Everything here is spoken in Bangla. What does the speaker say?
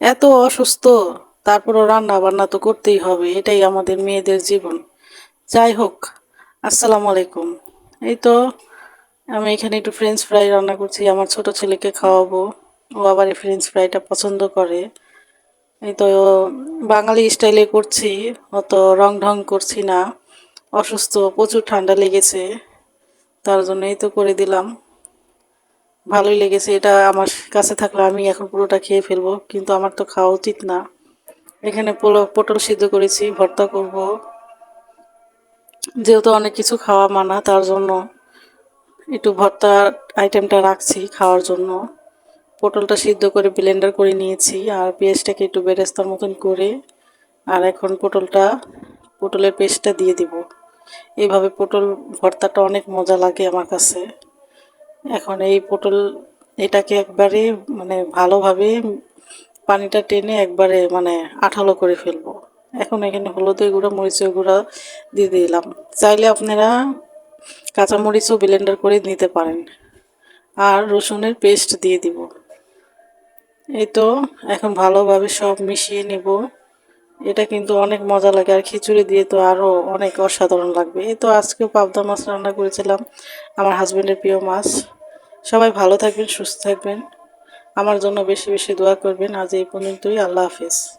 এত অসুস্থ, তারপরও রান্না বান্না তো করতেই হবে, এটাই আমাদের মেয়েদের জীবন। যাই হোক, আসসালামু আলাইকুম। এই তো, আমি এখানে একটু ফ্রেঞ্চ ফ্রাই রান্না করছি, আমার ছোট ছেলেকে খাওয়াবো। ও আবার এই ফ্রেঞ্চ ফ্রাইটা পছন্দ করে। এই তো, বাঙালি স্টাইলে করছি, অত রং ঢং করছি না। অসুস্থ, প্রচুর ঠান্ডা লেগেছে, তার জন্যই তো করে দিলাম। ভালোই লেগেছে, এটা আমার কাছে থাকলে আমি এখন পুরোটা খেয়ে ফেলব, কিন্তু আমার তো খাওয়া উচিত না। এখানে পোলো, পটল সিদ্ধ করেছি, ভর্তা করব। যেহেতু অনেক কিছু খাওয়া মানা, তার জন্য একটু ভর্তা আইটেমটা রাখছি খাওয়ার জন্য। পটলটা সিদ্ধ করে ব্লেন্ডার করে নিয়েছি, আর পেঁয়াজটাকে একটু বেরেস্তার মতন করে, আর এখন পটলটা, পটলের পেস্টটা দিয়ে দিব। এইভাবে পটল ভর্তাটা অনেক মজা লাগে আমার কাছে। এখন এই পটল এটাকে একবারে মানে ভালোভাবে পানিটা টেনে একবারে মানে আঠালো করে ফেলব। এখন এখানে হলুদের গুঁড়ো, মরিচের গুঁড়া দিয়ে দিলাম। চাইলে আপনারা কাঁচামরিচও ব্লেন্ডার করে নিতে পারেন। আর রসুনের পেস্ট দিয়ে দিব। এই তো, এখন ভালোভাবে সব মিশিয়ে নেব। এটা কিন্তু অনেক মজা লাগে। আর খিচুড়ি দিয়ে তো আরও অনেক অসাধারণ লাগবে। এই তো আজকেও পাবদা মাছ রান্না করেছিলাম, আমার হাজব্যান্ডের প্রিয় মাছ। সবাই ভালো থাকবেন, সুস্থ থাকবেন। আমার জন্য বেশি বেশি দোয়া করবেন। আজ এই পর্যন্তই। আল্লাহ হাফেজ।